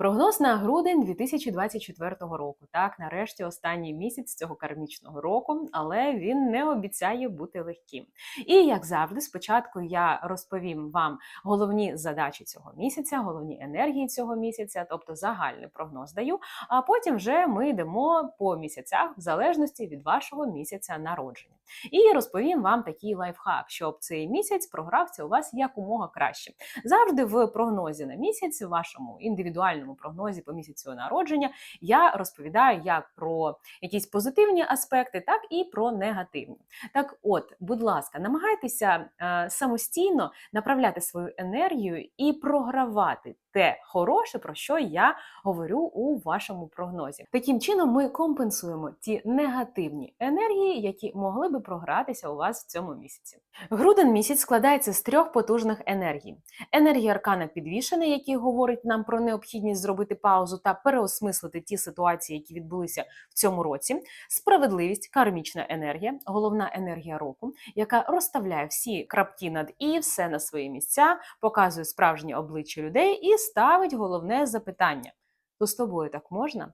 Прогноз на грудень 2024 року. Так, нарешті останній місяць цього кармічного року, але він не обіцяє бути легким. І як завжди, спочатку я розповім вам головні задачі цього місяця, головні енергії цього місяця, тобто загальний прогноз даю. А потім вже ми йдемо по місяцях в залежності від вашого місяця народження. І розповім вам такий лайфхак, щоб цей місяць програвся у вас якомога краще. Завжди в прогнозі на місяць, вашому індивідуальному прогнозі по місяцю народження, я розповідаю як про якісь позитивні аспекти, так і про негативні. Так, от, будь ласка, намагайтеся е, самостійно направляти свою енергію і програвати те хороше, про що я говорю у вашому прогнозі. Таким чином, ми компенсуємо ті негативні енергії, які могли би програтися у вас в цьому місяці. Грудень місяць складається з трьох потужних енергій: енергія аркана підвішений, який говорить нам про необхідність зробити паузу та переосмислити ті ситуації, які відбулися в цьому році. Справедливість, кармічна енергія, головна енергія року, яка розставляє всі крапки над і все на свої місця, показує справжнє обличчя людей і ставить головне запитання: то з тобою так можна?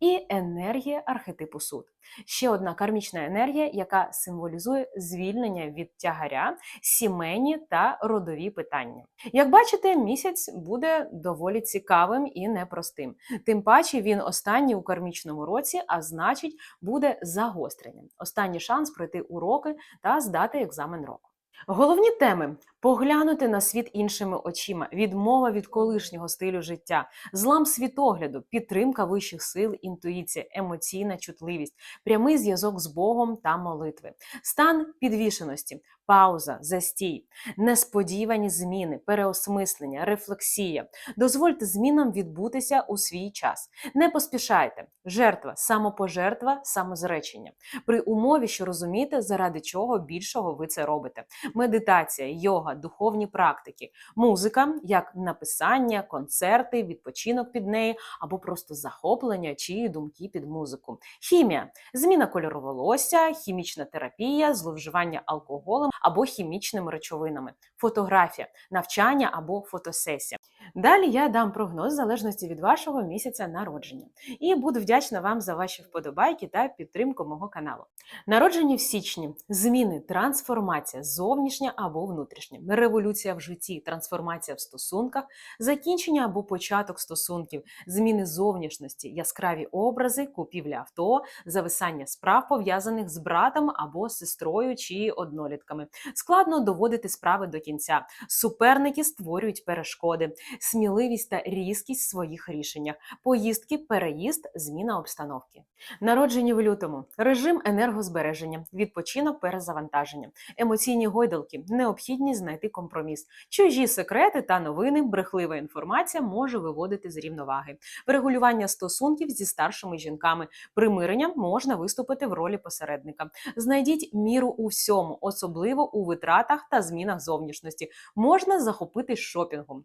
І енергія архетипу суд. Ще одна кармічна енергія, яка символізує звільнення від тягаря, сімейні та родові питання. Як бачите, місяць буде доволі цікавим і непростим. Тим паче він останній у кармічному році, а значить, буде загостренням. Останній шанс пройти уроки та здати екзамен року. Головні теми поглянути на світ іншими очима, відмова від колишнього стилю життя, злам світогляду, підтримка вищих сил, інтуїція, емоційна чутливість, прямий зв'язок з Богом та молитви, стан підвішеності, пауза, застій, несподівані зміни, переосмислення, рефлексія. Дозвольте змінам відбутися у свій час. Не поспішайте. Жертва, самопожертва, самозречення. При умові, що розумієте, заради чого більшого ви це робите. Медитація, йога, духовні практики, музика, як написання, концерти, відпочинок під неї або просто захоплення чи думки під музику. Хімія, зміна кольору волосся, хімічна терапія, зловживання алкоголем або хімічними речовинами, фотографія, навчання або фотосесія. Далі я дам прогноз в залежності від вашого місяця народження. І буду вдячна вам за ваші вподобайки та підтримку мого каналу. Народжені в січні, зміни, трансформація, зовнішня або внутрішня, революція в житті, трансформація в стосунках, закінчення або початок стосунків, зміни зовнішності, яскраві образи, купівля авто, зависання справ пов'язаних з братом або сестрою чи однолітками. Складно доводити справи до кінця. Суперники створюють перешкоди, сміливість та різкість в своїх рішеннях, поїздки, переїзд, зміна обстановки. Народжені в лютому, режим енергозбереження, відпочинок перезавантаження, емоційні гойдалки, необхідність знайти компроміс, чужі секрети та новини, брехлива інформація може виводити з рівноваги, врегулювання стосунків зі старшими жінками, примирення можна виступити в ролі посередника. Знайдіть міру у всьому, особливо у витратах та змінах зовнішності. Можна захопитись шопінгом.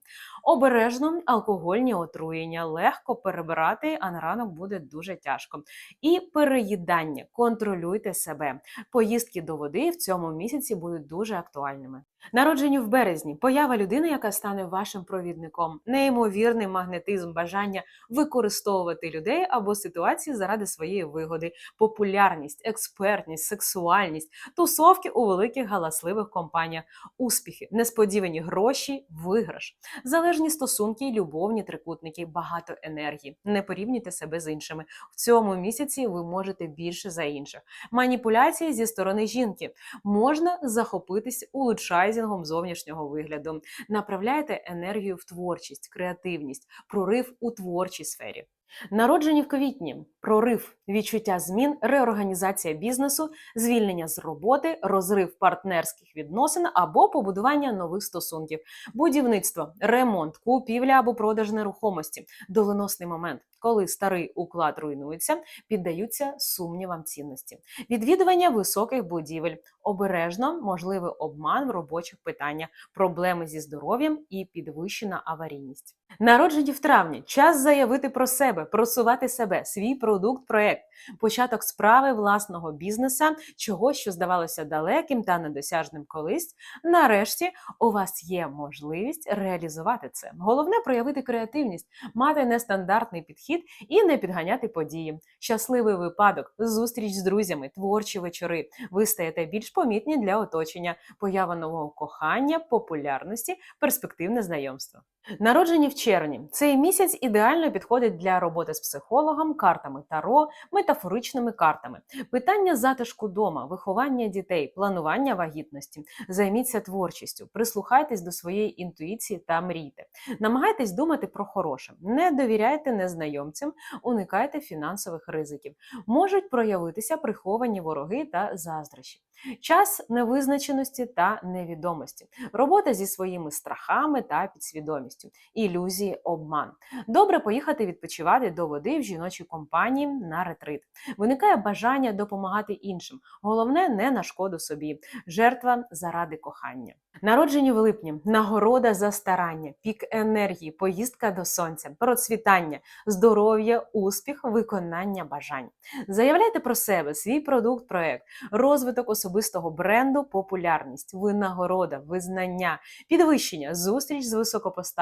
Обережно алкогольні отруєння легко перебирати, а на ранок буде дуже тяжко. І переїдання. Контролюйте себе. Поїздки до води в цьому місяці будуть дуже актуальними. Народжені в березні, поява людини, яка стане вашим провідником, неймовірний магнетизм, бажання використовувати людей або ситуації заради своєї вигоди, популярність, експертність, сексуальність, тусовки у великих галасливих компаніях, успіхи, несподівані гроші, виграш, залежні стосунки, любовні трикутники, багато енергії. Не порівнюйте себе з іншими. В цьому місяці ви можете більше за інших. Маніпуляції зі сторони жінки можна захопитись улучшайзінгом зовнішнього вигляду. Направляйте енергію в творчість, креативність, прорив у творчій сфері. Народжені в квітні, прорив, відчуття змін, реорганізація бізнесу, звільнення з роботи, розрив партнерських відносин або побудування нових стосунків, будівництво, ремонт, купівля або продаж нерухомості, доленосний момент, коли старий уклад руйнується, піддаються сумнівам цінності, відвідування високих будівель, обережно можливий обман в робочих питаннях, проблеми зі здоров'ям і підвищена аварійність. Народжені в травні час заявити про себе, просувати себе, свій продукт, проект, початок справи власного бізнеса, чого що здавалося далеким та недосяжним колись. Нарешті у вас є можливість реалізувати це. Головне проявити креативність, мати нестандартний підхід і не підганяти події. Щасливий випадок, зустріч з друзями, творчі вечори. Ви стаєте більш помітні для оточення, поява нового кохання, популярності, перспективне знайомство. Народжені в червні. Цей місяць ідеально підходить для роботи з психологом, картами таро, метафоричними картами. Питання затишку дома, виховання дітей, планування вагітності. Займіться творчістю, прислухайтесь до своєї інтуїції та мрійте. Намагайтесь думати про хороше, не довіряйте незнайомцям, уникайте фінансових ризиків. Можуть проявитися приховані вороги та заздрощі. Час невизначеності та невідомості, робота зі своїми страхами та підсвідомістю, ілюзії, обман. Добре поїхати відпочивати до води в жіночій компанії на ретрит. Виникає бажання допомагати іншим. Головне не на шкоду собі. Жертва заради кохання. Народжені в липні, нагорода за старання, пік енергії, поїздка до сонця, процвітання, здоров'я, успіх, виконання бажань. Заявляйте про себе, свій продукт, проект, розвиток особистого бренду, популярність, винагорода, визнання, підвищення, зустріч з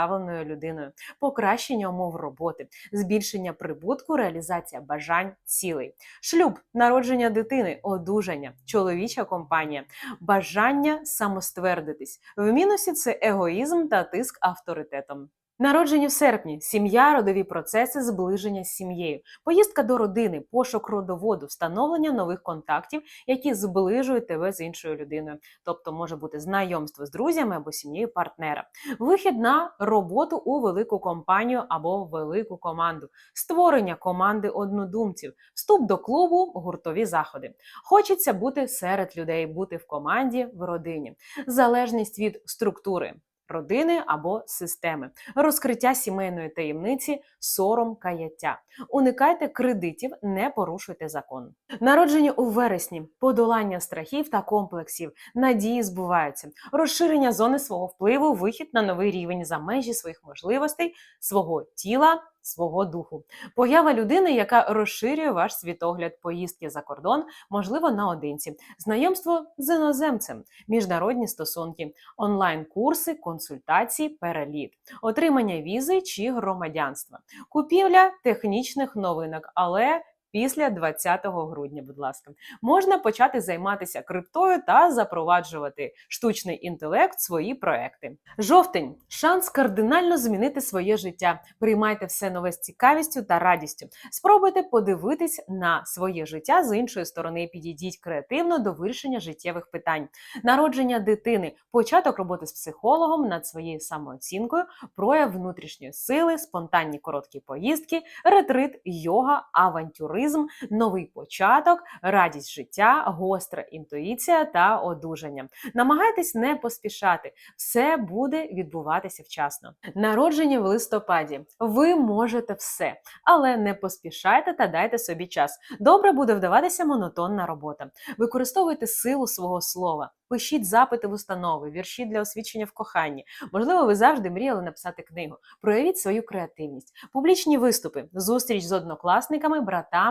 високопоставленою людиною, покращення умов роботи, збільшення прибутку, реалізація бажань, цілей, шлюб, народження дитини, одужання, чоловіча компанія, бажання самоствердитись. В мінусі це егоїзм та тиск авторитетом. Народжені в серпні, сім'я, родові процеси, зближення з сім'єю, поїздка до родини, пошук родоводу, встановлення нових контактів, які зближують тебе з іншою людиною. Тобто може бути знайомство з друзями або сім'єю партнера, вихід на роботу у велику компанію або велику команду, створення команди однодумців, вступ до клубу, гуртові заходи. Хочеться бути серед людей, бути в команді, в родині, залежність від структури родини або системи, розкриття сімейної таємниці, сором, каяття. Уникайте кредитів, не порушуйте закон. Народження у вересні, подолання страхів та комплексів, надії збуваються, розширення зони свого впливу, вихід на новий рівень за межі своїх можливостей, свого тіла. Свого духу, поява людини, яка розширює ваш світогляд, поїздки за кордон, можливо, наодинці, знайомство з іноземцем, міжнародні стосунки, онлайн-курси, консультації, переліт, отримання візи чи громадянства, купівля технічних новинок, але після 20 грудня, будь ласка, можна почати займатися криптою та запроваджувати штучний інтелект в свої проекти. Жовтень шанс кардинально змінити своє життя. Приймайте все нове з цікавістю та радістю. Спробуйте подивитись на своє життя з іншої сторони. Підійдіть креативно до вирішення життєвих питань, народження дитини, початок роботи з психологом над своєю самооцінкою, прояв внутрішньої сили, спонтанні короткі поїздки, ретрит, йога, авантюризм, новий початок, радість життя, гостра інтуїція та одужання. Намагайтесь не поспішати, все буде відбуватися вчасно. Народжені в листопаді. Ви можете все, але не поспішайте та дайте собі час. Добре буде вдаватися монотонна робота. Використовуйте силу свого слова. Пишіть запити в установи, вірші для освічення в коханні. Можливо, ви завжди мріяли написати книгу. Проявіть свою креативність, публічні виступи, зустріч з однокласниками,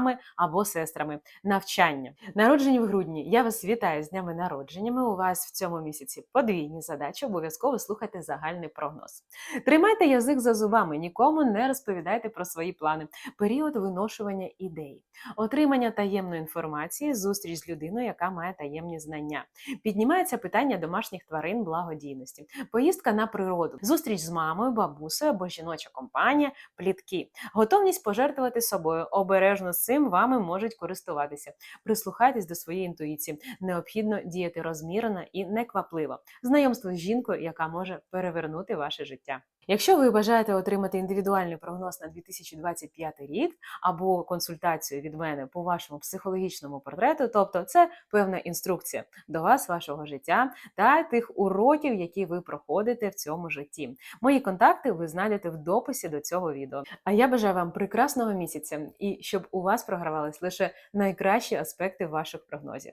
братами або сестрами, навчання. Народжені в грудні. Я вас вітаю з днями народженнями. У вас в цьому місяці подвійні задачі. Обов'язково слухайте загальний прогноз. Тримайте язик за зубами, нікому не розповідайте про свої плани. Період виношування ідей, отримання таємної інформації, зустріч з людиною, яка має таємні знання. Піднімається питання домашніх тварин благодійності, поїздка на природу, зустріч з мамою, бабусею або жіноча компанія, плітки, готовність пожертвувати собою. Обережно з цим вами можуть користуватися. Прислухайтесь до своєї інтуїції. Необхідно діяти розмірено і неквапливо. Знайомство з жінкою, яка може перевернути ваше життя. Якщо ви бажаєте отримати індивідуальний прогноз на 2025 рік або консультацію від мене по вашому психологічному портрету, тобто це певна інструкція до вас, вашого життя та тих уроків, які ви проходите в цьому житті. Мої контакти ви знайдете в дописі до цього відео. А я бажаю вам прекрасного місяця і щоб у вас програвались лише найкращі аспекти ваших прогнозів.